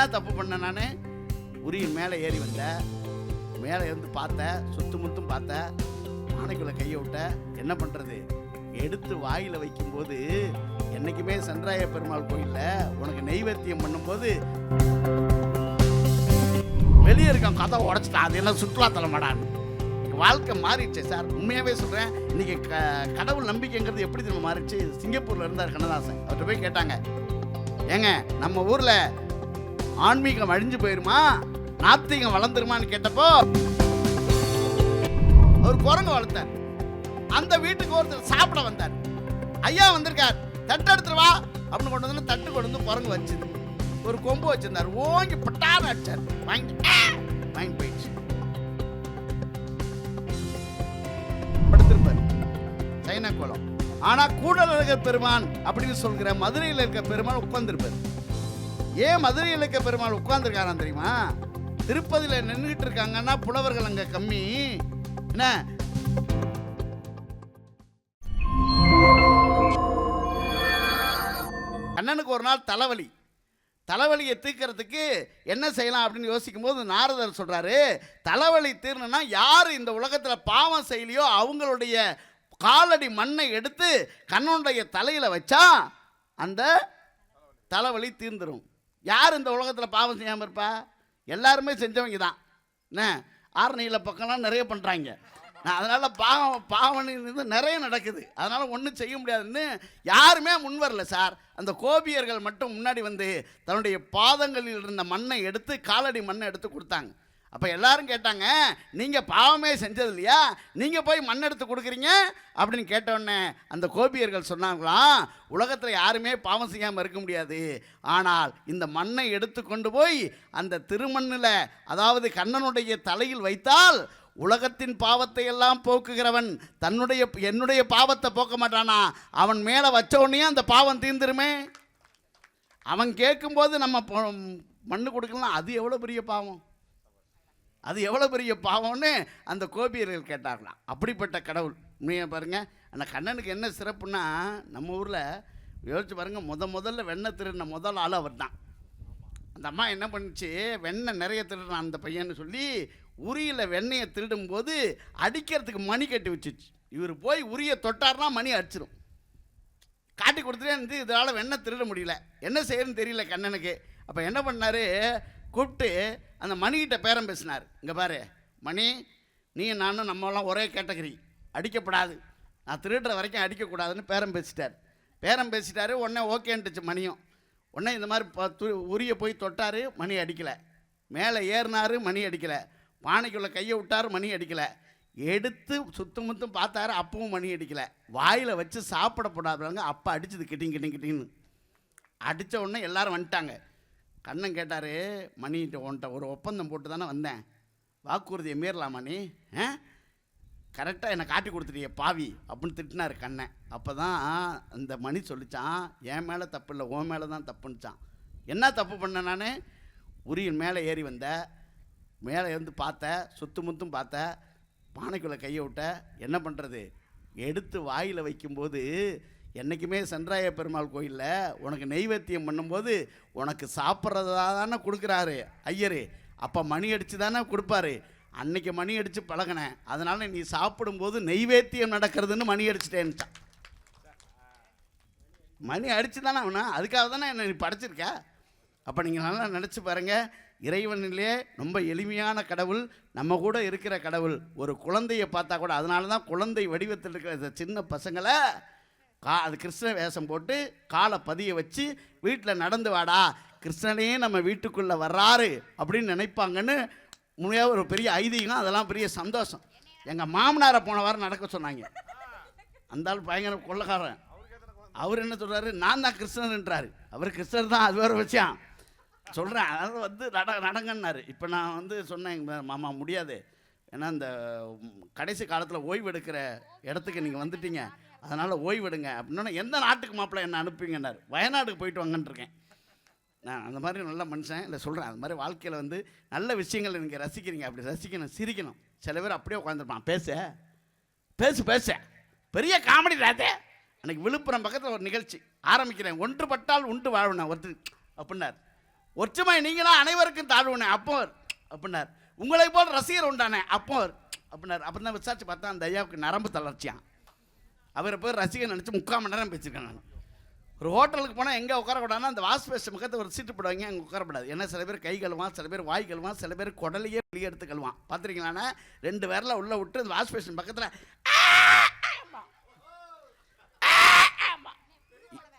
என்ன தப்பு பண்ணேன் நான்? உரியின் மேலே ஏறி வந்தேன் மேலே இருந்து பார்த்தேன் சுத்து முத்தும் பார்த்தேன் ஆனைக்குள்ள கையை விட்ட என்ன பண்ணுறது எடுத்து வாயில் வைக்கும்போது என்னைக்குமே சந்திராய பெருமாள் கோயிலில் உனக்கு நெய்வேத்தியம் பண்ணும்போது வெளியே இருக்கான் கதை உடச்சிட்டான். அது எல்லாம் சுற்றுலாத்தலமாடான்னு வாழ்க்கை மாறிடுச்சு சார். உண்மையாகவே சொல்கிறேன் இன்றைக்கி க கடவுள் நம்பிக்கைங்கிறது எப்படி திரும்ப மாறிடுச்சு? சிங்கப்பூரில் இருந்தார் கண்ணதாசன். அவர்கிட்ட போய் கேட்டாங்க. ஏங்க நம்ம ஊரில் ஆன்மீகம் அழிஞ்சு போயிருமா? நாத்திகம் வளர்ந்துருமான்னு கேட்டப்போ ஒரு குரங்கு வளர்த்தார். அந்த வீட்டுக்கு ஒருத்தர் சாப்பிட வந்தார். ஐயா வந்திருக்கார் தட்டு எடுத்துட்டு வா அப்படின்னு கொண்டு வந்து தட்டு கொண்டு வந்து குரங்கு வச்சுது. ஒரு கொம்பு வச்சிருந்தார் ஓங்கி பட்டார அடிச்சார். வாங்கி வாங்கி போயிடுச்சு. படுத்திருப்பார். சைனா குளம் ஆனா கூடலழகர் பெருமான் அப்படின்னு சொல்கிற மதுரையில் இருக்க பெருமான் உட்கார்ந்துருப்பார். ஏன் மதுரை இலக்க பெருமாள் உட்கார்ந்துருக்காராம் தெரியுமா? திருப்பதியில் நின்றுட்டு இருக்காங்கன்னா புலவர்கள் அங்கே கம்மி. என்ன? அண்ணனுக்கு ஒரு நாள் தலைவலி. தலைவலியை தீர்க்கறதுக்கு என்ன செய்யலாம் அப்படின்னு யோசிக்கும் போது நாரதர் சொல்றாரு தலைவலி தீர்ணுன்னா யார் இந்த உலகத்தில் பாவம் செய்யலையோ அவங்களுடைய காலடி மண்ணை எடுத்து கண்ணனுடைய தலையில் வச்சா அந்த தலைவலி தீர்ந்துடும் யார் இந்த உலகத்தில் பாவம் செய்யாமல் இருப்பா? எல்லாருமே செஞ்சவங்க தான். என்ன? ஆரணியில் பக்கம்லாம் நிறைய பண்ணுறாங்க அதனால் பாவம் பாவனிலிருந்து நிறைய நடக்குது. அதனால் ஒன்றும் செய்ய முடியாதுன்னு யாருமே முன் வரல சார். அந்த கோபியர்கள் மட்டும் முன்னாடி வந்து தன்னுடைய பாதங்களில் இருந்த மண்ணை எடுத்து காலடி மண்ணை எடுத்து கொடுத்தாங்க. அப்போ எல்லாரும் கேட்டாங்க நீங்கள் பாவமே செஞ்சது இல்லையா? நீங்கள் போய் மண் எடுத்து கொடுக்குறீங்க? அப்படின்னு கேட்டோடனே அந்த கோபியர்கள் சொன்னாங்களாம் உலகத்தில் யாருமே பாவம் செய்யாமல் இருக்க முடியாது. ஆனால் இந்த மண்ணை எடுத்து கொண்டு போய் அந்த திருமண்ணில் அதாவது கண்ணனுடைய தலையில் வைத்தால் உலகத்தின் பாவத்தை எல்லாம் போக்குகிறவன் தன்னுடைய என்னுடைய பாவத்தை போக்க மாட்டானா? அவன் மேலே வச்ச உடனே அந்த பாவம் தீர்ந்துருமே? அவன் கேட்கும்போது நம்ம மண்ணு கொடுக்கலாம் அது எவ்வளோ பெரிய பாவம்? அது எவ்வளோ பெரிய பாவம்னு அந்த கோபியர்கள் கேட்டார்களாம். அப்படிப்பட்ட கடவுள். உண்மையை பாருங்க. அந்த கண்ணனுக்கு என்ன சிறப்புன்னா நம்ம ஊரில் யோசிச்சு பாருங்கள் முத முதல்ல வெண்ணெய் திருடின முதல் ஆள் அவர் தான் அந்த அம்மா என்ன பண்ணுச்சு? வெண்ணெய் நிறைய திருடுறான் அந்த பையன்னு சொல்லி உரியில் வெண்ணெயை திருடும்போது அடிக்கிறதுக்கு மணி கட்டி வச்சுச்சு. இவர் போய் உரிய தொட்டார்னா மணி அடிச்சிடும் காட்டி கொடுத்துட்டே இருந்து இதனால் வெண்ணெய் திருட முடியல. என்ன செய்யறதுன்னு தெரியல கண்ணனுக்கு. அப்போ என்ன பண்ணாரு? கூப்பிட்டு அந்த மணிகிட்ட பேரம் பேசினார். இங்கே பாரு மணி நீ நானும் நம்மலாம் ஒரே கேட்டகரி. அடிக்கப்படாது. நான் திருடுற வரைக்கும் அடிக்கக்கூடாதுன்னு பேரம் பேசிட்டார். பேரம் பேசிட்டாரு உடனே ஓகேன்ட்டுச்சு மணியும். உடனே இந்த மாதிரி ப- து- உரிய போய் தொட்டார் மணி அடிக்கலை. மேலே ஏறினாரு மணி அடிக்கலை. பானைக்குள்ளே கையை விட்டார் மணி அடிக்கலை. எடுத்து சுத்தம் முத்தம் பார்த்தாரு அப்பவும் மணி அடிக்கலை. வாயில் வச்சு சாப்பிட போடாதவங்க அப்போ அடிச்சது கிட்டிங் கிட்டிங் கிட்டிங்னு. அடித்த உடனே எல்லாரும் வந்துட்டாங்க. கண்ணன் கேட்டார் மணிகிட்ட உன்ட்ட ஒரு ஒப்பந்தம் போட்டு தானே வந்தேன். வாக்குறுதியை மீறலாமா நீ? ஆ? கரெக்டாக என்னை காட்டி கொடுத்துட்டிய பாவி அப்படின்னு திட்டினார் கண்ணன். அப்போ தான் அந்த மணி சொல்லிச்சான் என் மேலே தப்பு இல்லை உன் மேலே தான் தப்புன்னுச்சான். என்ன தப்பு பண்ணேன் நான்? உரியின் மேலே ஏறி வந்த மேலே இருந்து பார்த்த சுத்து முத்தும் பார்த்த பானைக்குள்ளே கையை விட்ட என்ன பண்ணுறது எடுத்து வாயில் வைக்கும்போது என்றைக்குமே சென்றாய பெருமாள் கோயிலில் உனக்கு நெய்வேத்தியம் பண்ணும்போது உனக்கு சாப்பிட்றதா தானே கொடுக்குறாரு. ஐயரு அப்போ மணி அடித்து தானே கொடுப்பாரு. அன்னைக்கு மணி அடித்து பழகினேன். அதனால் நீ சாப்பிடும்போது நெய்வேத்தியம் நடக்கிறதுன்னு மணி அடிச்சிட்டேன்ட்டான் மணி அடித்து தானே அவனா? அதுக்காக தானே என்னை நீ படைச்சிருக்க? அப்போ நீங்கள் நல்லா நினச்சி பாருங்கள் இறைவனிலே ரொம்ப எளிமையான கடவுள் நம்ம கூட இருக்கிற கடவுள். ஒரு குழந்தையை பார்த்தா கூட அதனால தான் குழந்தை வடிவத்தில் இருக்கிற சின்ன பசங்களை கா அது கிருஷ்ண வேஷம் போட்டு காலை பதிய வச்சு வீட்டில் நடந்து வாடா. கிருஷ்ணனே நம்ம வீட்டுக்குள்ளே வர்றாரு அப்படின்னு நினைப்பாங்கன்னு முறையாக ஒரு பெரிய ஐதீகம் அதெல்லாம் பெரிய சந்தோஷம். எங்கள் மாமனாரை போன வாரம் நடக்க சொன்னாங்க. அந்த ஆள் பயங்கர கொள்ளக்காரன். அவர் என்ன சொல்கிறாரு நான் தான் கிருஷ்ணன்ன்றாரு அவர் கிருஷ்ணர் தான் அது வேறு விஷயம். சொல்கிறேன் அதாவது வந்து நட நடங்கன்னாரு. இப்போ நான் வந்து சொன்னேன் எங்கள் மாமா முடியாது. ஏன்னா இந்த கடைசி காலத்தில் ஓய்வு எடுக்கிற இடத்துக்கு நீங்கள் வந்துட்டீங்க. அதனால் ஓய்விடுங்க. அப்படின்னா எந்த நாட்டுக்கு மாப்பிள்ளை என்ன அனுப்புவீங்கன்னார்? வயநாட்டுக்கு போயிட்டு வாங்கன்னு இருக்கேன் நான் அந்த மாதிரி நல்ல மனுஷன். இல்லை சொல்கிறேன் அந்த மாதிரி வாழ்க்கையில் வந்து நல்ல விஷயங்கள் நீங்கள் ரசிக்கிறீங்க. அப்படி ரசிக்கணும் சிரிக்கணும். சில பேர் அப்படியே உட்காந்துருப்பான் பேச பேசு பேச. பெரிய காமெடி ராதே. அன்னைக்கு விழுப்புரம் பக்கத்தில் ஒரு நிகழ்ச்சி. ஆரம்பிக்கிறேன். ஒன்றுபட்டால் உண்டு வாழ்வினா ஒருத்தர். அப்படின்னார். ஒற்றுமை நீங்களா அனைவருக்கும் தாழ்வுனே அப்போ அப்படின்னார். உங்களை போல் ரசிகர் உண்டானே. அப்போ அப்படின்னார். அப்புறம் தான் விசாரிச்சு பார்த்தா அந்த ஐயாவுக்கு நரம்பு தளர்ச்சியான் அவரை போய் ரசிகன் நினச்சி முக்கால் மணி நேரம் பேசியிருக்கேன் நான். ஒரு ஹோட்டலுக்கு போனால் எங்கே உட்காரக்கூடாதுன்னா அந்த வாஷ் பேஸ்ட் பக்கத்தில் ஒரு சீட்டு போடுவாங்க அங்கே உட்காரப்படாது ஏன்னா சில பேர் கை கழுவான் சில பேர் வாய் கழுவான் சில பேர் குடலையே வெளியே எடுத்து கழுவான். பார்த்துருக்கீங்களாண்ணா ரெண்டு பேரில் உள்ளே விட்டு அந்த வாஷ் பேஸ்ட் பக்கத்தில்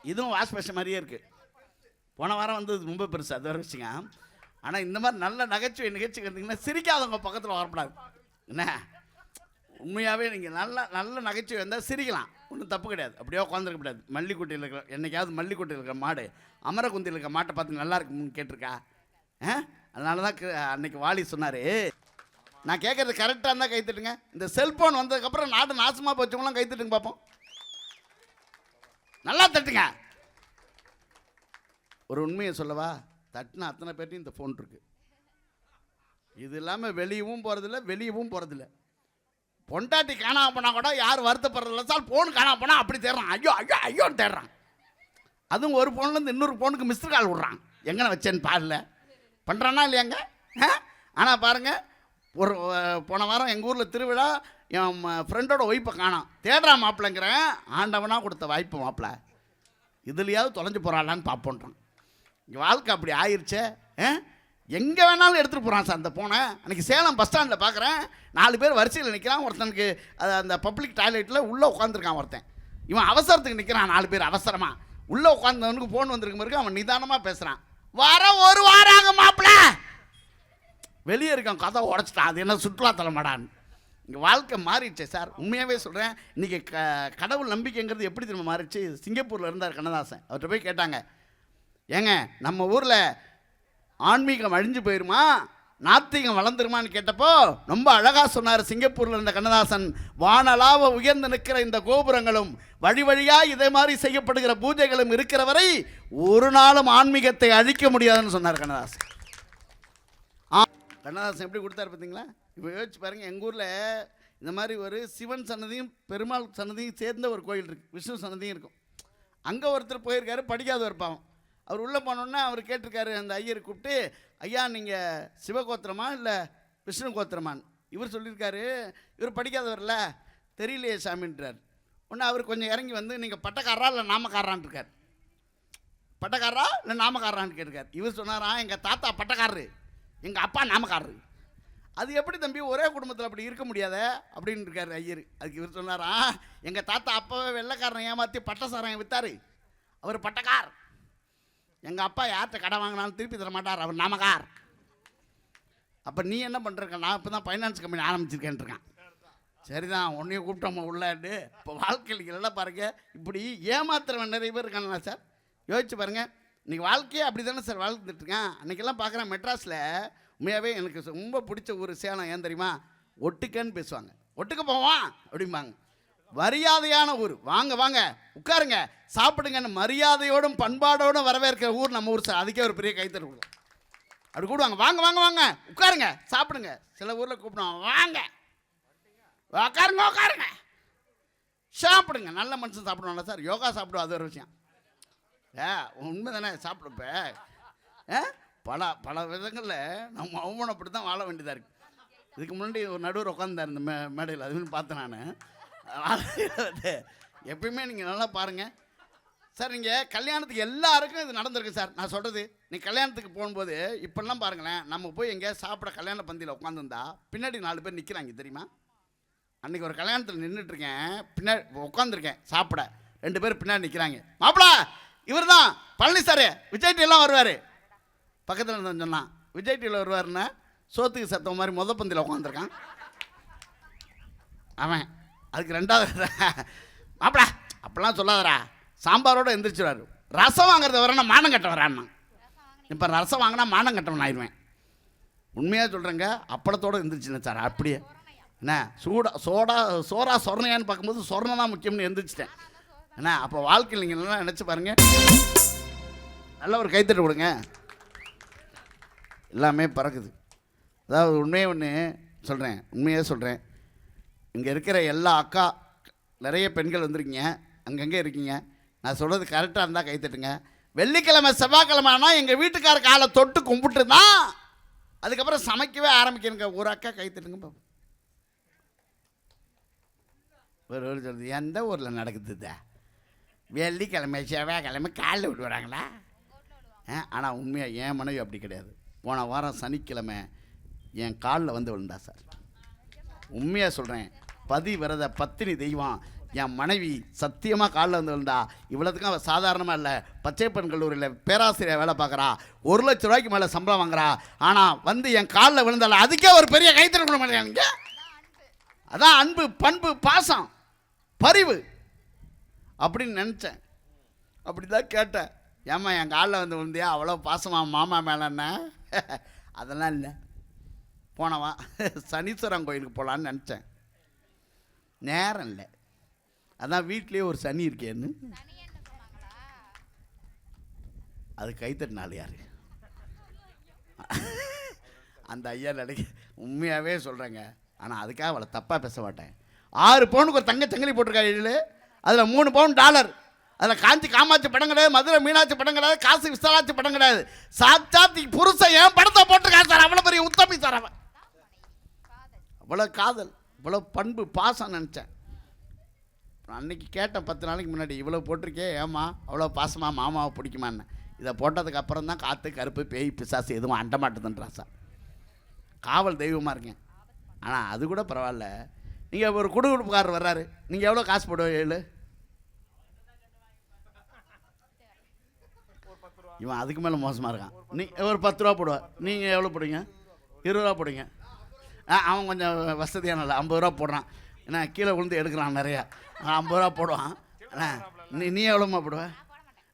இதுவும் வாஷ் பேஸ்ட் மாதிரியே இருக்குது போன வாரம் வந்து ரொம்ப பெருசு அது வரை வச்சுங்க ஆனால் இந்த மாதிரி நல்ல நகைச்சுவை நிகழ்ச்சி இருந்தீங்கன்னா சிரிக்காதவங்க பக்கத்தில் வரப்படாது என்ன? உண்மையாகவே நீங்கள் நல்ல நல்ல நகைச்சுவை இருந்தால் சிரிக்கலாம். ஒன்றும் தப்பு கிடையாது. அப்படியே உட்காந்துருக்க கூடாது மல்லிக்குட்டியில் இருக்கிற என்றைக்காவது மல்லிக்குட்டியில் இருக்கிற மாடு அமரகுந்தியில் இருக்கிற மாட்டை பார்த்து நல்லா இருக்குன்னு கேட்டிருக்கா? ஆ? அதனால தான் அன்னைக்கு வாலி சொன்னார். நான் கேட்குறது கரெக்டாக இருந்தால் கைத்துட்டுங்க இந்த செல்ஃபோன் வந்ததுக்கப்புறம் நாடு நாசமாக போச்சவங்களாம் கைத்தட்டுங்க பார்ப்போம் நல்லா தட்டுங்க. ஒரு உண்மையை சொல்லவா? தட்டின அத்தனை பேர்ட்டையும் இந்த ஃபோன் இருக்குது இது இல்லாமல் வெளியவும் போகிறதில்ல வெளியவும் போகிறதில்ல பொண்டாட்டி காணாமல் போனால் கூட யார் வருத்தப்படுறதில்ல சார் ஃபோன் காணாமல் போனால் அப்படி தேடுறான். ஐயோ ஐயோ ஐயோன்னு தேடுறான். அதுவும் ஒரு ஃபோன்லேருந்து இன்னொரு ஃபோனுக்கு மிஸ்டர் கால் விட்றான். எங்கே வச்சேன்னு பாடல பண்ணுறானா இல்லையாங்க? ஆனால் பாருங்கள் ஒரு போன வாரம் எங்கள் ஊரில் திருவிழா என் ஃப்ரெண்டோட ஒய்ஃபை காணோம். தேடுறான் மாப்பிள்ளைங்கிறேன் ஆண்டவனாக கொடுத்த வாய்ப்பு மாப்பிள்ளை. இதுலையாவது தொலைஞ்சு போகிறாளான்னு பார்ப்போன்றான் இங்கே வாழ்க்கை அப்படி ஆயிருச்சே எங்கே வேணாலும் எடுத்துகிட்டு போகிறான் சார். அந்த போனை அன்றைக்கி சேலம் பஸ் ஸ்டாண்டில் பார்க்குறேன் நாலு பேர் வரிசையில் நிற்கிறான் ஒருத்தனுக்கு அது அந்த பப்ளிக் டாய்லெட்டில் உள்ளே உட்காந்துருக்கான் ஒருத்தன். இவன் அவசரத்துக்கு நிற்கிறான் நாலு பேர் அவசரமாக உள்ளே உட்காந்தவனுக்கு ஃபோன் வந்திருக்க பிறகு அவன் நிதானமாக பேசுகிறான் வர ஒரு வாரம் ஆகும் மாப்பிள்ள வெளியே இருக்கான் கதை உடச்சிட்டான். அது என்ன சுற்றுலாத்தலமாடான்னு. இங்கே வாழ்க்கை மாறிடுச்சே சார். உண்மையாகவே சொல்கிறேன் இன்றைக்கி க கடவுள் நம்பிக்கைங்கிறது எப்படி திரும்ப மாறிடுச்சு? சிங்கப்பூரில் இருந்தார் கண்ணதாசன். அவர்கிட்ட போய் கேட்டாங்க. ஏங்க நம்ம ஊரில் ஆன்மீகம் அழிஞ்சு போயிருமா? நாத்திகம் வளர்ந்துருமான்னு கேட்டப்போ ரொம்ப அழகாக சொன்னார் சிங்கப்பூரில் இருந்த கண்ணதாசன். வானலாவ உயர்ந்து நிற்கிற இந்த கோபுரங்களும் வழி வழியாக இதே மாதிரி செய்யப்படுகிற பூஜைகளும் இருக்கிற வரை ஒரு நாளும் ஆன்மீகத்தை அழிக்க முடியாதுன்னு சொன்னார் கண்ணதாசன். ஆ கண்ணதாசன் எப்படி கொடுத்தாரு பார்த்தீங்களா? இப்போ யோசிச்சு பாருங்கள் எங்கள் ஊரில் இந்த மாதிரி ஒரு சிவன் சன்னதியும் பெருமாள் சன்னதியும் சேர்ந்த ஒரு கோயில் இருக்குது விஷ்ணு சன்னதியும் இருக்கும். அங்கே ஒருத்தர் போயிருக்காரு படிக்காத ஒரு பாவம். அவர் உள்ளே போனோன்னே அவர் கேட்டிருக்காரு அந்த ஐயர் கூப்பிட்டு ஐயா நீங்கள் சிவகோத்திரமா இல்லை விஷ்ணு கோத்திரமான் இவர் சொல்லியிருக்காரு இவர் படிக்காதவர்ல தெரியலையே சாமின்றார். ஒன்று அவர் கொஞ்சம் இறங்கி வந்து நீங்கள் பட்டக்காரரா இல்லை நாமக்காரரான்னு இருக்கார்? பட்டக்காரரா இல்லை நாமக்காரான்னு கேட்டிருக்கார். இவர் சொன்னாரா எங்கள் தாத்தா பட்டக்காரரு எங்கள் அப்பா நாமக்காரரு. அது எப்படி தம்பி ஒரே குடும்பத்தில் அப்படி இருக்க முடியாத? அப்படின்னு இருக்காரு ஐயர். அதுக்கு இவர் சொன்னாரா எங்கள் தாத்தா அப்போவே வெள்ளைக்காரனை ஏமாற்றி பட்டசாரம் வித்தார். அவர் பட்டக்கார். எங்கள் அப்பா யார்கிட்ட கடை வாங்கினாலும் திருப்பி தர மாட்டார். அவர் நமக்கார். அப்போ நீ என்ன பண்ணுறக்க நான் இப்போ தான் ஃபைனான்ஸ் கம்பெனி ஆரம்பிச்சிருக்கேன்ருக்கான் சரிதான் உன்னையும் கூப்பிட்டோம்மா உள்ளாண்டு? இப்போ வாழ்க்கையில் எல்லாம் பாருங்க. இப்படி ஏமாத்துறவன் நிறைய பேர் இருக்காங்களா சார்? யோசிச்சு பாருங்க. இன்றைக்கி வாழ்க்கையே அப்படி தானே சார் வாழ்ந்துட்டுருக்கேன். அன்றைக்கெல்லாம் பார்க்குறேன் மெட்ராஸில் உண்மையாகவே எனக்கு ரொம்ப பிடிச்ச ஒரு சேலம். ஏன் தெரியுமா? ஒட்டுக்கன்னு பேசுவாங்க. ஒட்டுக்க போவான் அப்படிம்பாங்க. மரியாதையான ஊர். வாங்க வாங்க உட்காருங்க. சாப்பிடுங்கன்னு மரியாதையோடும் பண்பாடோடும் வரவேற்கிற ஊர் நம்ம ஊர் சார். அதுக்கே ஒரு பெரிய கைத்தறி கொடுக்கும் அப்படி கூடுவாங்க வாங்க வாங்க வாங்க. உட்காருங்க. சாப்பிடுங்க. சில ஊரில் கூப்பிடுவாங்க. வாங்க. உட்காருங்க உட்காருங்க. சாப்பிடுங்க. நல்ல மனுஷன் சாப்பிடுவாங்களா சார். யோகா சாப்பிடுவோம் அது ஒரு விஷயம். ஏ உண்மை தானே சாப்பிடுப்ப ஏ பல பல விதங்களில் நம்ம அவமானப்பட்டு தான் வாழ வேண்டியதாக இருக்குது இதுக்கு முன்னாடி ஒரு நடுவர் உட்காந்தார் இந்த மே மேடையில். அதுன்னு பார்த்தேன் நான். எப்பயுமே நீங்கள் நல்லா பாருங்கள் சார் நீங்கள் கல்யாணத்துக்கு எல்லாருக்கும் இது நடந்திருக்கு சார். நான் சொல்கிறது நீ கல்யாணத்துக்கு போகும்போது இப்போல்லாம் பாருங்களேன் நம்ம போய் எங்கேயா சாப்பிட கல்யாண பந்தியில் உட்காந்துருந்தா பின்னாடி நாலு பேர் நிற்கிறாங்க தெரியுமா? அன்றைக்கி ஒரு கல்யாணத்தில் நின்றுட்டுருக்கேன் பின்னாடி உட்காந்துருக்கேன் சாப்பிட. ரெண்டு பேர் பின்னாடி நிற்கிறாங்க மாப்பிளா இவர் தான் பழனி சார் விஜய் டிவிலாம் வருவார். பக்கத்தில் இருந்தவன் சொன்னான் விஜய் டிவியில் வருவாருன்னா சோத்துக்கு சத்தம் மாதிரி முத பந்தியில் உட்காந்துருக்கான் அவன் அதுக்கு ரெண்டாவது மாப்பிடா அப்படிலாம் சொல்லாதடா. சாம்பாரோடு எந்திரிச்சிடுவார். ரசம் வாங்குறத வரேன்னா மானம் கட்ட வரான்னா இப்போ ரசம் வாங்கினா மானம் கட்டவன் ஆயிடுவேன். உண்மையாக சொல்கிறேங்க அப்பளத்தோடு எந்திரிச்சுனேன் சார் அப்படியே. என்ன சூடா சோடா சோறா சொர்ணையான்னு பார்க்கும்போது சொரணை தான் முக்கியம்னு எந்திரிச்சிட்டேன். என்ன அப்போ வாழ்க்கையில் நீங்கள் நல்லா நினச்சி பாருங்கள் நல்ல ஒரு கைத்தட்டு கொடுங்க. எல்லாமே பறக்குது. அதாவது உண்மையை ஒன்று சொல்கிறேன் உண்மையாக சொல்கிறேன் இங்கே இருக்கிற எல்லா அக்கா நிறைய பெண்கள் வந்திருக்கீங்க. அங்கங்கே இருக்கீங்க. நான் சொல்கிறது கரெக்டாக இருந்தால் கைத்தட்டுங்க வெள்ளிக்கிழமை செவ்வாய்க்கிழமை ஆனால் எங்கள் வீட்டுக்கார காலை தொட்டு கும்பிட்டு தான் அதுக்கப்புறம் சமைக்கவே ஆரம்பிக்கணுங்க. ஒரு அக்கா கைத்தட்டுங்க பாப்போம். ஒரு ஒரு சொல்லுது எந்த ஊரில் நடக்குது வெள்ளிக்கிழமை செவ்வாய்க்கிழமை காலில் விடுவாங்களா ஆனால் உண்மையாக என் மனைவி அப்படி கிடையாது. போன வாரம் சனிக்கிழமை என் காலில் வந்து விழுந்தா சார். உண்மையாக சொல்கிறேன் பதி விரத பத்தினி தெய்வம். என் மனைவி சத்தியமாக காலில் வந்து விழுந்தா இவ்வளோத்துக்கும் அவள் சாதாரணமாக இல்லை. பச்சைப்பன் கல்லூரியில் பேராசிரியர் வேலை பார்க்குறா. ஒரு லட்ச ரூபாய்க்கு மேலே சம்பளம் வாங்குறா. ஆனால் வந்து என் காலில் விழுந்தால அதுக்கே ஒரு பெரிய கைத்தறி கொடுக்க மாட்டேங்க அதான் அன்பு பண்பு பாசம் பரிவு. அப்படின்னு நினச்சேன். அப்படி தான் கேட்டேன். ஏம்மா என் காலில் வந்து விழுந்தியா? அவ்வளோ பாசமாக மாமா மேலேண்ணே அதெல்லாம் இல்லை. போனவா? சனீஸ்வரன் கோயிலுக்கு போகலான்னு நினச்சேன். நேரம் இல்லை. அதான் வீட்லேயே ஒரு சனி இருக்கேன்னு. அது கைத்தட்டினாள் யார்? அந்த ஐயா நினைக்க உண்மையாகவே சொல்கிறேங்க ஆனால் அதுக்காக அவளை தப்பாக பேச மாட்டேன். ஆறு பவுனுக்கு ஒரு தங்க சங்கிலி போட்டிருக்காரு அதில் மூணு பவுன் டாலர். அதில் காஞ்சி காமாட்சி படம் கிடையாது மதுரை மீனாட்சி படம் கிடையாது காசு விசாலாட்சி படம் கிடையாது. சாட்சாத்தி புருஷன் ஏன் படத்தை போட்டிருக்காரு சார். அவ்வளோ பெரிய உத்தமி சார் அவன். இவ்வளோ காதல் இவ்வளோ பண்பு பாசம் நினச்சேன். அன்னைக்கு கேட்டேன் பத்து நாளைக்கு முன்னாடி இவ்வளோ போட்டிருக்கே ஏமா அவ்வளோ பாசமாக மாமாவை பிடிக்குமான்னு. இதை போட்டதுக்கு அப்புறம் தான் காற்று கருப்பு பேய் பிசாசு எதுவும் அண்ட மாட்டுதுன்றா சார். காவல் தெய்வமாக இருக்கேன். ஆனால் அது கூட பரவாயில்ல. நீங்கள் ஒரு குடுகுடுப்புக்காரர் வர்றாரு. நீங்கள் எவ்வளோ காசு போடுவோம் ஏழு? இவன் அதுக்கு மேலே மோசமாக இருக்கான். நீ ஒரு பத்து ரூபா போடுவா. நீங்கள் எவ்வளோ போடுங்க இருபது ரூபா போடுங்க அவன் கொஞ்சம் வசதியான இல்லை ஐம்பது ரூபா போடுறான். ஏன்னா கீழே விழுந்து எடுக்கிறான் நிறையா. ஐம்பது ரூபா போடுவான். நீ நீ எவ்வளோமா போடுவ?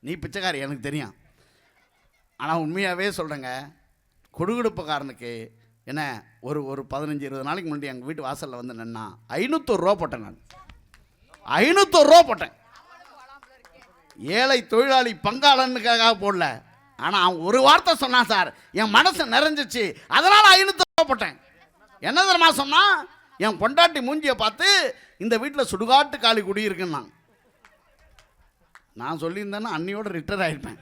நீ பிச்சைக்காரி எனக்கு தெரியும். ஆனால் உண்மையாகவே சொல்கிறேங்க கொடுகுடுப்புக்காரனுக்கு என்ன ஒரு ஒரு பதினஞ்சு இருபது நாளைக்கு முன்னாடி எங்கள் வீட்டு வாசலில் வந்து நின்னா ஐநூற்றோரு ரூபா போட்டேன் நான். ஐநூற்றோரு ரூபா போட்டேன். ஏழை தொழிலாளி பங்காளனுக்காக போடல. ஆனால் அவன் ஒரு வார்த்தை சொன்னான் சார் என் மனசு நிறைஞ்சிச்சு அதனால் ஐநூற்றி ரூபா போட்டேன். என்ன தெரியுமா சொன்னா? என் பொண்டாட்டி மூஞ்சியை பார்த்து இந்த வீட்டில் சுடுகாட்டு காலி குடியிருக்குன்னான் நான் சொல்லியிருந்தேன்னா அன்னியோட ரிட்டர் ஆகிருப்பேன்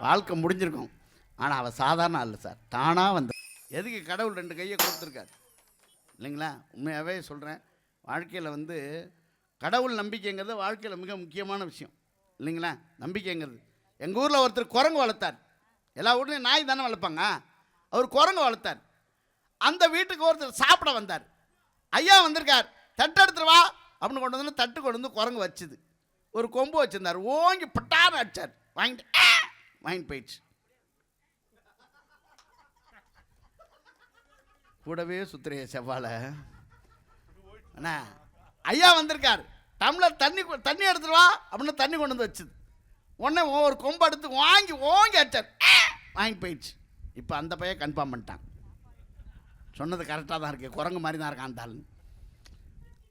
வாழ்க்கை முடிஞ்சிருக்கும். ஆனால் அவள் சாதாரண அல்ல சார். தானாக வந்த. எதுக்கு கடவுள் ரெண்டு கையை கொடுத்துருக்காரு? இல்லைங்களா? உண்மையாகவே சொல்கிறேன் வாழ்க்கையில் வந்து கடவுள் நம்பிக்கைங்கிறது வாழ்க்கையில் மிக முக்கியமான விஷயம். இல்லைங்களா? நம்பிக்கைங்கிறது. எங்கள் ஊரில் ஒருத்தர் குரங்கு வளர்த்தார். எல்லா ஊர்லேயும் நாய் தானே வளர்ப்பாங்க. அவர் குரங்கு வளர்த்தார். அந்த வீட்டுக்கு ஒருத்தர் சாப்பிட வந்தார். ஐயா வந்திருக்கார். தட்டு எடுத்துட்டு வா அப்படின்னு கொண்டு வந்து தட்டு கொண்டு வந்து குரங்கு வச்சுது. ஒரு கொம்பு வச்சுருந்தார். ஓங்கி பட்டான்னு அடிச்சார். வாங்கிட்டு வாங்கிட்டு போயிடுச்சு. கூடவே சுத்துறைய செவ்வாழ. அண்ணா ஐயா வந்திருக்கார். டம்ளர் தண்ணி கொ- தண்ணி எடுத்துருவா வா அப்படின்னு தண்ணி கொண்டு வந்து வச்சுது. உடனே ஒரு கொம்பு எடுத்து வாங்கி ஓங்கி அடிச்சார். வாங்கி போயிடுச்சு. இப்போ அந்த பையன் கன்ஃபார்ம் பண்ணிட்டான். சொன்னது கரெக்டாக தான் இருக்குது குரங்கு மாதிரி தான் இருக்கான் அந்த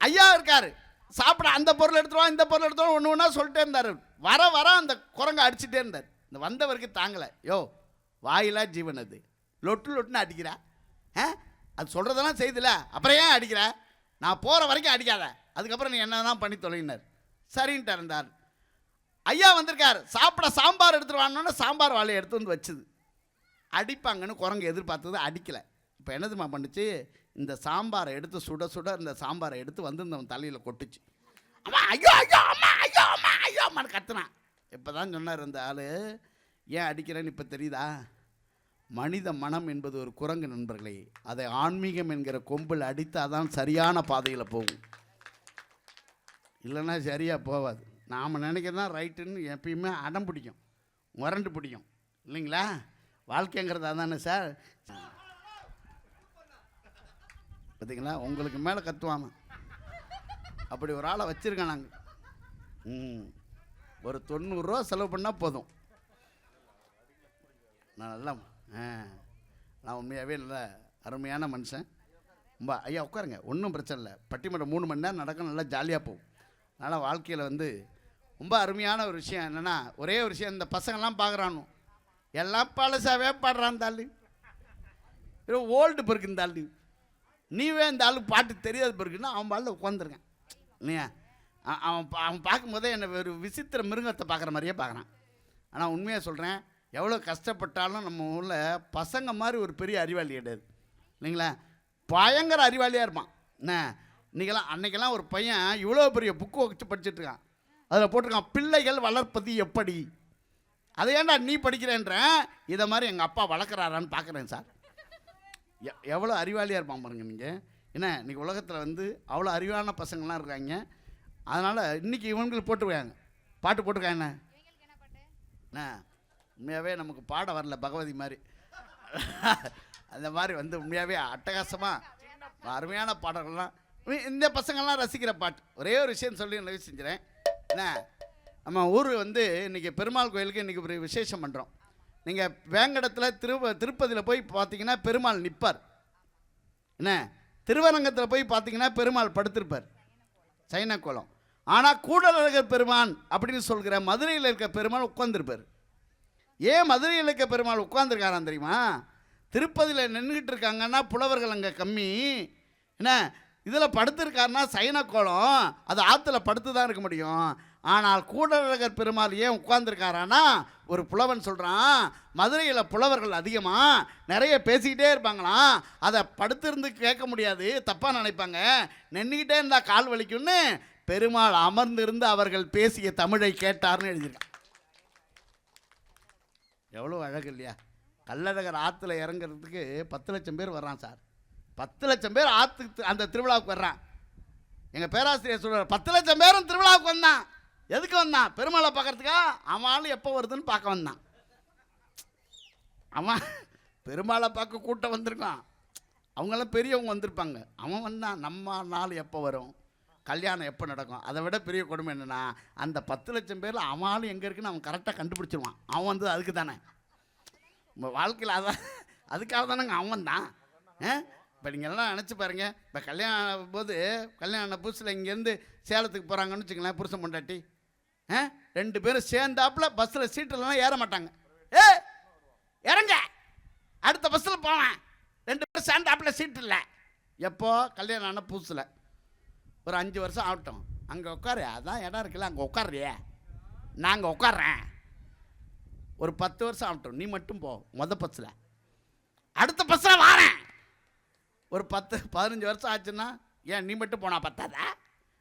ஐயா இருக்கார். சாப்பிட அந்த பொருள் எடுத்துருவோம் இந்த பொருள் எடுத்துருவோம் ஒன்று ஒன்றா சொல்லிட்டே இருந்தார். வர வர அந்த குரங்கு அடிச்சுட்டே இருந்தார். இந்த வந்தவருக்கு தாங்கலை. யோ வாயிலா ஜீவன் அது. லொட்டு லொட்டுன்னு அடிக்கிறா. ஆ? அது சொல்கிறதெல்லாம் செய்துல. அப்புறம் ஏன் அடிக்கிற? நான் போகிற வரைக்கும் அடிக்காத. அதுக்கப்புறம் நீ என்ன தான் பண்ணி தொலைனார்? சரின்ட்டு இருந்தார். ஐயா வந்திருக்கார். சாப்பிட சாம்பார் எடுத்துகிட்டு வாங்கினோன்னே சாம்பார் வாழையை எடுத்து வந்து வச்சுது. அடிப்பாங்கன்னு குரங்கு எதிர்பார்த்தது அடிக்கலை. இப்போ என்னதுமா பண்ணுச்சு? இந்த சாம்பாரை எடுத்து சுட சுட இந்த சாம்பாரை எடுத்து வந்து இந்த தலையில் கொட்டுச்சு. அம்மா ஐயோ ஐயோ அம்மா ஐயோ அம்மா ஐயோ அம்மான்னு கத்துனான். இப்போ தான் சொன்னார் இந்த ஆள் ஏன் அடிக்கிறேன்னு இப்போ தெரியுதா? மனித மனம் என்பது ஒரு குரங்கு நண்பர்களே. அதை ஆன்மீகம் என்கிற கொம்பில் அடித்தால் தான் சரியான பாதையில் போகும். இல்லைன்னா சரியாக போகாது நாம் நினைக்கிறதா ரைட்டுன்னு எப்பயுமே அடம் பிடிக்கும். முரண்டு பிடிக்கும். இல்லைங்களா? வாழ்க்கைங்கிறது அதானே சார்? பார்த்தீங்களா உங்களுக்கு மேலே கத்துவாங்க அப்படி ஒரு ஆளை வச்சுருக்கேன் நாங்கள் ம். ஒரு தொண்ணூறுரூவா செலவு பண்ணால் போதும். நான் நல்லா ஆ. நான் உண்மையாகவே நல்ல அருமையான மனுஷன். ரொம்ப ஐயா உட்காருங்க. ஒன்றும் பிரச்சனை இல்லை. பட்டிமன்றம் மூணு மணி நேரம் நடக்கும் நல்லா ஜாலியாக போகும் அதனால் வாழ்க்கையில் வந்து ரொம்ப அருமையான ஒரு விஷயம் என்னென்னா ஒரே ஒரு விஷயம் இந்த பசங்கள்லாம் பார்க்குறானோ எல்லாம் பழசாவே பாடுறான் தாலி ஓல்டு பிறகு இந்த ஆளு நீவே இந்த ஆளுக்கு பாட்டு தெரியாத பிறகுன்னா அவன் பாலில் உட்காந்துருக்கேன் இல்லையா? அவன் பா- அவன் பார்க்கும்போதே என்னை ஒரு விசித்திர மிருகத்தை பார்க்குற மாதிரியே பார்க்குறான். ஆனால் உண்மையாக சொல்கிறேன் எவ்வளோ கஷ்டப்பட்டாலும் நம்ம ஊரில் பசங்க மாதிரி ஒரு பெரிய அறிவாளி கிடையாது. இல்லைங்களா? பயங்கர அறிவாளியாக இருப்பான். என்ன? இன்றைக்கெல்லாம் அன்றைக்கெல்லாம் ஒரு பையன் இவ்வளோ பெரிய புக்கு வச்சு படிச்சுட்ருக்கான். அதில் போட்டிருக்கான் பிள்ளைகள் வளர்ப்பது எப்படி? அதை ஏன்டா நீ படிக்கிறேன்ற? இதை மாதிரி எங்கள் அப்பா வளர்க்குறாரான்னு பார்க்குறேன் சார். எவ்வளோ அறிவாளியாக இருப்பான் பாருங்க நீங்கள் என்ன இன்னைக்கு உலகத்தில் வந்து அவ்வளோ அறிவான பசங்கள்லாம் இருக்காங்க. அதனால் இன்றைக்கி இவங்களுக்கு போட்டுருக்காங்க. பாட்டு போட்டிருக்காங்க என்ன? என்ன? உண்மையாகவே நமக்கு பாட வரல பகவதி மாதிரி. அந்த மாதிரி வந்து உண்மையாகவே அட்டகாசமாக அருமையான பாடல்கள்லாம். இந்த பசங்கள்லாம் ரசிக்கிற பாட்டு. ஒரே ஒரு விஷயம் சொல்லி நிறைவு செஞ்சுறேன். என்ன? நம்ம ஊர் வந்து இன்றைக்கி பெருமாள் கோயிலுக்கு இன்றைக்கி ஒரு விசேஷம் பண்ணுறோம் நீங்கள் வேங்கடத்தில் திரு திருப்பதியில் போய் பார்த்தீங்கன்னா பெருமாள் நிற்பார் என்ன? திருவரங்கத்தில் போய் பார்த்தீங்கன்னா பெருமாள் படுத்திருப்பார். சைன ஆனால் கூடலழகர் பெருமான் அப்படின்னு சொல்கிற மதுரையில் இருக்க பெருமாள் உட்காந்துருப்பார் ஏன் மதுரையில் இருக்க பெருமாள் உட்காந்துருக்காராம் தெரியுமா? திருப்பதியில் நின்றுக்கிட்டு இருக்காங்கன்னா புலவர்கள் அங்கே கம்மி. என்ன? இதில் படுத்திருக்காருன்னா சைன கோலம் அது ஆற்றுல படுத்து தான் இருக்க முடியும். ஆனால் கூடரகர் பெருமாள் ஏன் உட்கார்ந்துருக்காரானா ஒரு புலவன் சொல்கிறான் மதுரையில் புலவர்கள் அதிகமாக நிறைய பேசிக்கிட்டே இருப்பாங்களாம். அதை படுத்திருந்து கேட்க முடியாது தப்பாக நினைப்பாங்க. நின்றுக்கிட்டே இருந்தால் கால் வலிக்கும்னு பெருமாள் அமர்ந்திருந்து அவர்கள் பேசிய தமிழை கேட்டார்னு எழுதியிருக்கான். எவ்வளோ அழகு இல்லையா? கள்ளழகர் ஆற்றுல இறங்குறதுக்கு பத்து லட்சம் பேர் வர்றான் சார். பத்து லட்சம் பேர் ஆற்றுக்கு அந்த திருவிழாவுக்கு வர்றான். எங்கள் பேராசிரியர் சொல்கிறார் பத்து லட்சம் பேரும் திருவிழாவுக்கு வந்தான். எதுக்கு வந்தான்? பெருமாளை பார்க்கறதுக்கா? அவன் எப்போ வருதுன்னு பார்க்க வந்தான். அவன் பெருமாளை பார்க்க கூட்டம் வந்திருக்கான். அவங்களாம் பெரியவங்க வந்திருப்பாங்க. அவன் வந்தான். நம்ம நாள் எப்போ வரும்? கல்யாணம் எப்போ நடக்கும்? அதை விட பெரிய கொடுமை என்னென்னா அந்த பத்து லட்சம் பேரில் அவன் ஆள் எங்கே இருக்குன்னு அவன் கரெக்டாக கண்டுபிடிச்சிருவான். அவன் வந்து அதுக்கு தானே. நம்ம வாழ்க்கையில் அதான் அதுக்காக தானேங்க அவன் தான் இப்போ நீங்கள் எல்லாம் நினச்சி பாருங்க. இப்போ கல்யாணம் போது கல்யாண புதுசில் இங்கேருந்து சேலத்துக்கு போகிறாங்கன்னு வச்சுங்களேன் புருஷன் பொண்டாட்டி. ரெண்டு பேரும் சேர்ந்தாப்புல பஸ்ஸில் சீட்டெல்லாம் ஏற மாட்டாங்க. ஏ இறங்க. அடுத்த பஸ்ஸில் போவேன். ரெண்டு பேரும் சேர்ந்தாப்புல சீட்டு இல்லை. எப்போ? கல்யாணம் ஆன புதுசில். ஒரு அஞ்சு வருஷம் ஆகட்டும். அங்கே உட்காரு. அதான் இடம் இருக்குல்ல. அங்கே உட்காருறியே. நான் அங்கே ஒரு பத்து வருஷம் ஆகட்டும். நீ மட்டும் போ. மொத பஸ்ஸில் அடுத்த பஸ்ஸில் வாரேன். ஒரு பத்து பதினஞ்சு வருஷம் ஆச்சுன்னா ஏன் நீ மட்டும் போனா பத்தாதா?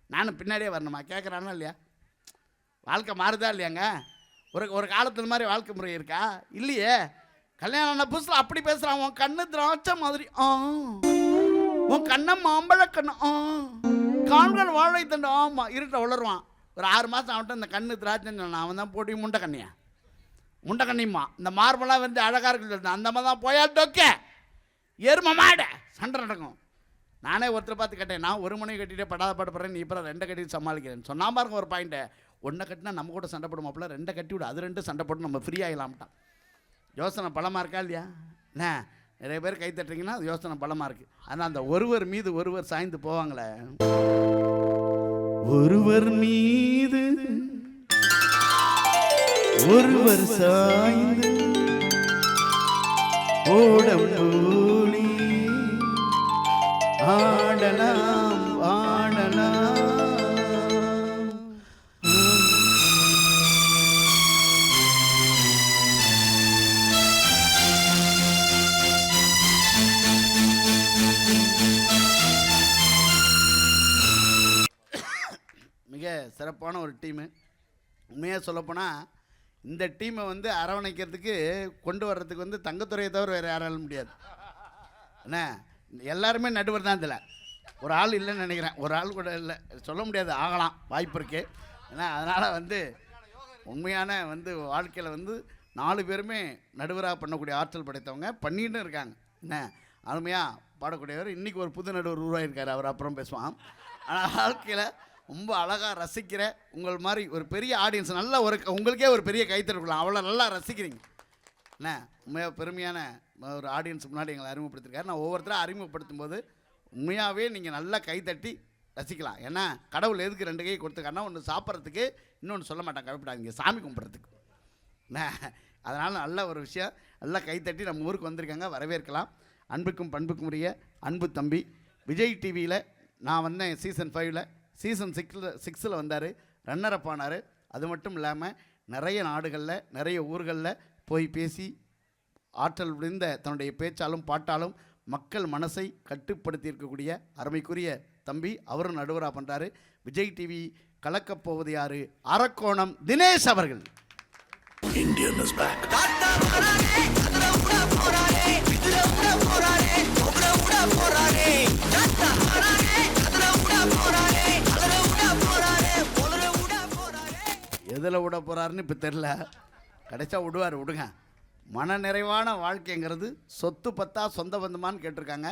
நானும் பின்னாடியே வரணுமா? கேட்குறானா இல்லையா? வாழ்க்கை மாறுதா இல்லையாங்க? ஒரு ஒரு காலத்துல மாதிரி வாழ்க்கை முறை இருக்கா? இல்லையே. கல்யாணம் ஆன புதுசில் அப்படி பேசுகிறான் உன் கண்ணு திராட்சை மாதிரி. ஆ. உன் கண்ணை மாம்பழ கண்ணு. ஆ. காண்கள் வாழை தண்டு. ஆமாம் இருட்ட உளருவான் ஒரு ஆறு மாதம் ஆகட்டும் இந்த கண்ணு திராட்சைன்னு சொன்னான். அவன் தான் போட்டி முண்டை கண்ணியா? முண்டை கண்ணிம்மா. இந்த மார்பெல்லாம் வந்து அழகாக இருக்குன்னு சொல்லிட்டு அந்த மாதிரி தான் போயா? டொக்க. எரும மாட. சண்டை நடக்கும். நானே ஒருத்தர் பார்த்து கேட்டேன் நான் ஒரு மணி கட்டிட்டே படாத பாடுபடுறேன் நீ இப்போ ரெண்டை கட்டிட்டு சமாளிக்கிறேன் சொன்னா பாருங்க ஒரு பாயிண்ட்டை ஒன்றை கட்டினா நம்ம கூட சண்டை போடுமாப்பில் ரெண்டை கட்டி விடு அது ரெண்டு சண்டை போட்டு நம்ம ஃப்ரீ ஆகலாம்ட்டான் யோசனை பலமாக இருக்கா இல்லையா? என்ன? நிறைய பேர் கை தட்டுறீங்கன்னா அது யோசனை பலமாக இருக்குது ஆனால் அந்த ஒருவர் மீது ஒருவர் சாய்ந்து போவாங்களே. ஒருவர் மீது ஒருவர் சாய்ந்து ஓடம் ஆடலாம். சிறப்பான ஒரு டீமு. உண்மையாக சொல்லப்போனால் இந்த டீமை வந்து அரவணைக்கிறதுக்கு கொண்டு வர்றதுக்கு வந்து தங்கத்துறையை தவிர வேறு யாராலும் முடியாது. என்ன? எல்லாருமே நடுவர் தான் இதில். ஒரு ஆள் இல்லைன்னு நினைக்கிறேன். ஒரு ஆள் கூட இல்லை. சொல்ல முடியாது. ஆகலாம். வாய்ப்பு இருக்குது ஏன்னா அதனால் வந்து உண்மையான வந்து வாழ்க்கையில் வந்து நாலு பேருமே நடுவராக பண்ணக்கூடிய ஆற்றல் படைத்தவங்க பண்ணிட்டு இருக்காங்க. என்ன? அருமையாக பாடக்கூடியவர். இன்றைக்கி ஒரு புது நடுவர் உருவாகிருக்கார் அவர் அப்புறம் பேசுவான். ஆனால் வாழ்க்கையில் ரொம்ப அழகாக ரசிக்கிற உங்கள் மாதிரி ஒரு பெரிய ஆடியன்ஸ் நல்ல ஒரு உங்களுக்கே ஒரு பெரிய கைத்தறக்கலாம் அவ்வளோ நல்லா ரசிக்கிறீங்க. என்ன உண்மையாக பெருமையான ஒரு ஆடியன்ஸ் முன்னாடி எங்களை அறிமுகப்படுத்திருக்காரு. நான் ஒவ்வொருத்தரும் அறிமுகப்படுத்தும் போது உண்மையாகவே நீங்கள் நல்லா கைத்தட்டி ரசிக்கலாம். ஏன்னா கடவுள் எதுக்கு ரெண்டு கை கொடுத்துருக்காருன்னா ஒன்று சாப்பிட்றதுக்கு இன்னொன்று சொல்ல மாட்டாங்க கவலைப்படாதீங்க சாமி கும்பிட்றதுக்கு. என்ன அதனால் நல்ல ஒரு விஷயம். நல்லா கைத்தட்டி நம்ம ஊருக்கு வந்திருக்காங்க வரவேற்கலாம். அன்புக்கும் பண்புக்கும் உரிய அன்பு தம்பி. விஜய் டிவியில் நான் வந்தேன் சீசன் ஃபைவ்ல சீசன் சிக்ஸில் சிக்ஸில் வந்தார் ரன்னர் அப் ஆனார். அது மட்டும் இல்லாமல் நிறைய நாடுகளில் நிறைய ஊர்களில் போய் பேசி ஆற்றல் விழுந்த தன்னுடைய பேச்சாலும் பாட்டாலும் மக்கள் மனசை கட்டுப்படுத்தி இருக்கக்கூடிய அருமைக்குரிய தம்பி அவரும் நடுவராக பண்ணுறாரு விஜய் டிவி கலக்கப் போவது யாரு? அரக்கோணம் தினேஷ் அவர்கள். Indian is back. எதில் விட போகிறாருன்னு இப்போ தெரில கிடைச்சா விடுவார் விடுங்க. மன நிறைவான வாழ்க்கைங்கிறது சொத்து பத்தா சொந்த பந்தமானு கேட்டிருக்காங்க.